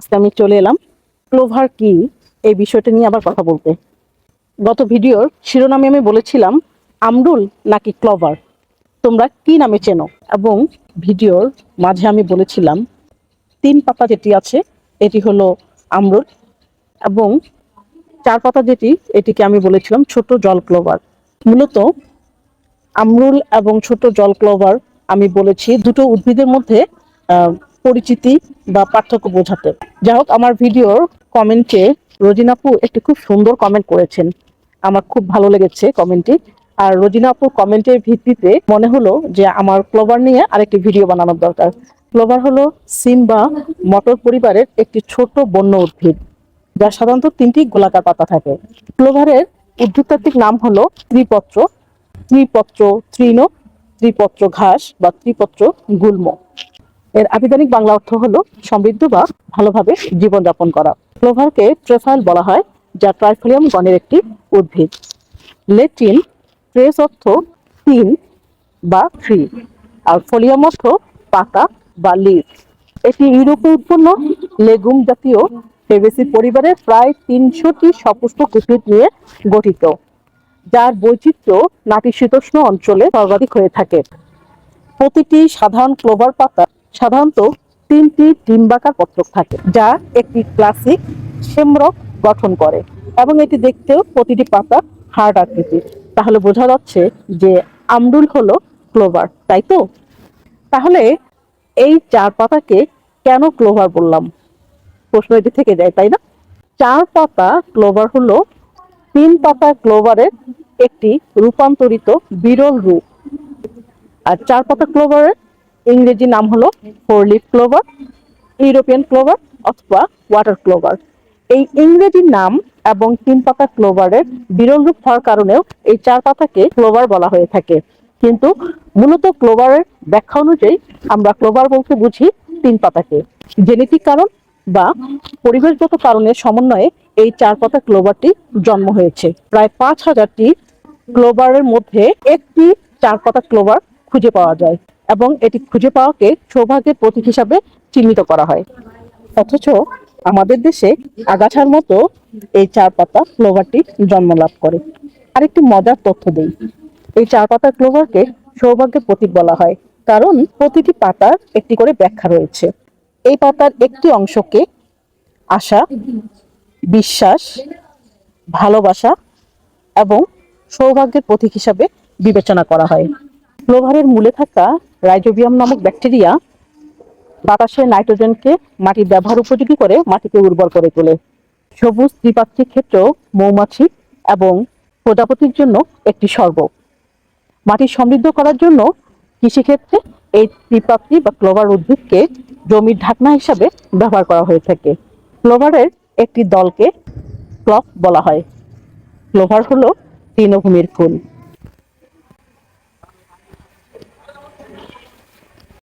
আজকে আমি চলে এলাম ক্লোভার কি এই বিষয়টা নিয়ে আবার কথা বলতে। গত ভিডিওর শিরোনামে আমি বলেছিলাম, আমরুল নাকি ক্লোভার? তোমরা কি নামে চেনো? এবং ভিডিওর মাঝে আমি বলেছিলাম, তিন পাতা যেটি আছে, এটি হলো আমরুল এবং চার পাতা যেটি, এটিকে আমি বলেছিলাম ছোট জল ক্লোভার। মূলত আমরুল এবং ছোট জল ক্লোভার আমি বলেছি, দুটো উদ্ভিদের মধ্যে পরিচিতি বা পার্থক্য বোঝাতে। যাই হোক, আমার ভিডিওর কমেন্টে রোজিনাপু একটি খুব সুন্দর কমেন্ট করেছেন। আমার খুব ভালো লেগেছে কমেন্টটি আর রোজিনাপুর কমেন্টের ভিত্তিতে মনে হলো যে আমার ক্লোভার নিয়ে আরেকটি ভিডিও বানানোর দরকার। ক্লোভার হলো সিম বা মটর পরিবারের একটি ছোট বন্য উদ্ভিদ যার সাধারণত তিনটি গোলাকার পাতা থাকে। ক্লোভারের উদ্ভিদতাত্ত্বিক নাম হলো ত্রিপত্র। ত্রিপত্র তৃণ, ত্রিপত্র ঘাস বা ত্রিপত্র গুল্ম। এর আবিধানিক বাংলা অর্থ হলো সমৃদ্ধ বা ভালোভাবে জীবনযাপন করা। ক্লোভারকে ট্রেফাইল বলা হয়, যা ট্রাইফোলিয়াম গণের একটি উদ্ভিদ। লেটিন ট্রেস অর্থ তিন বা থ্রি, আর ফোলিয়াম অর্থ পাতা বা লিভ এটি ইউরোপে উৎপন্ন লেগুম জাতীয় ফেবেসি পরিবারের প্রায় তিনশোটি সপুষ্পক উদ্ভিদ নিয়ে গঠিত, যার বৈচিত্র্য নাতিশীতোষ্ণ অঞ্চলে সর্বাধিক হয়ে থাকে। প্রতিটি সাধারণ ক্লোভার পাতা সাধারণত তিনটি ডিম্বাকার পত্রক থাকে, যা একটি ক্লাসিক সেমরক গঠন করে এবং এটি দেখতেও প্রতিটি পাতা হার্ড আকৃতির তাহলে বোঝা যাচ্ছে যে আমরুল হলো ক্লোভার, তাই তো? তাহলে এই চার পাতাকে কেন ক্লোভার বললাম? প্রশ্ন এটি থেকে যায়, তাই না? চার পাতা ক্লোভার হলো তিন পাতা ক্লোভারের একটি রূপান্তরিত বিরল রূপ। আর চার পাতা ক্লোভারের ইংরেজি নাম হলো four leaf clover, European clover অথবা ওয়াটার ক্লোভার। এই ইংরেজি নাম এবং তিন পাতা ক্লোভারের বিরল রূপ হওয়ার কারণেও এই চার পাতাকে ক্লোভার বলা হয়ে থাকে। কিন্তু মূলত ক্লোভারের ব্যাখ্যা অনুযায়ী আমরা ক্লোভার বলতে বুঝি তিন পাতাকে। জেনেটিক কারণ বা পরিবেশগত কারণের সমন্বয়ে এই চার পাতা ক্লোভারটি জন্ম হয়েছে। প্রায় পাঁচ হাজারটি ক্লোভারের মধ্যে একটি চার পাতা ক্লোভার খুঁজে পাওয়া যায়। এবং এটি খুঁজে পাওয়াকে সৌভাগ্যের প্রতীক হিসাবে চিহ্নিত করা হয়। অথচ আমাদের দেশে আগাছার মতো এই চার পাতা ক্লোভারটি জন্ম লাভ করে। আরেকটি মজার তথ্য দেই। এই চার পাতা ক্লোভারকে সৌভাগ্যের প্রতীক বলা হয়, কারণ প্রতিটি পাতার একটি করে ব্যাখ্যা রয়েছে। এই পাতার একটি অংশকে আশা, বিশ্বাস, ভালোবাসা এবং সৌভাগ্যের প্রতীক হিসাবে বিবেচনা করা হয়। ক্লোভারের মূলে থাকা রাইজোবিয়াম নামক ব্যাকটেরিয়া বাতাসে নাইট্রোজেনকে মাটির ব্যবহার উপযোগী করে মাটিকে উর্বর করে তোলে। সবুজ ত্রিপাত্রিক ক্ষেত্র মৌমাছি এবং প্রজাপতির জন্য একটি স্বর্গ। মাটি সমৃদ্ধ করার জন্য কৃষিক্ষেত্রে এই ত্রিপাত্রি বা ক্লোভার উদ্ভিদকে জমির ঢাকনা হিসাবে ব্যবহার করা হয়ে থাকে। ক্লোভারের একটি দলকে ক্লফ বলা হয়। ক্লোভার হলো তৃণভূমির ফুল।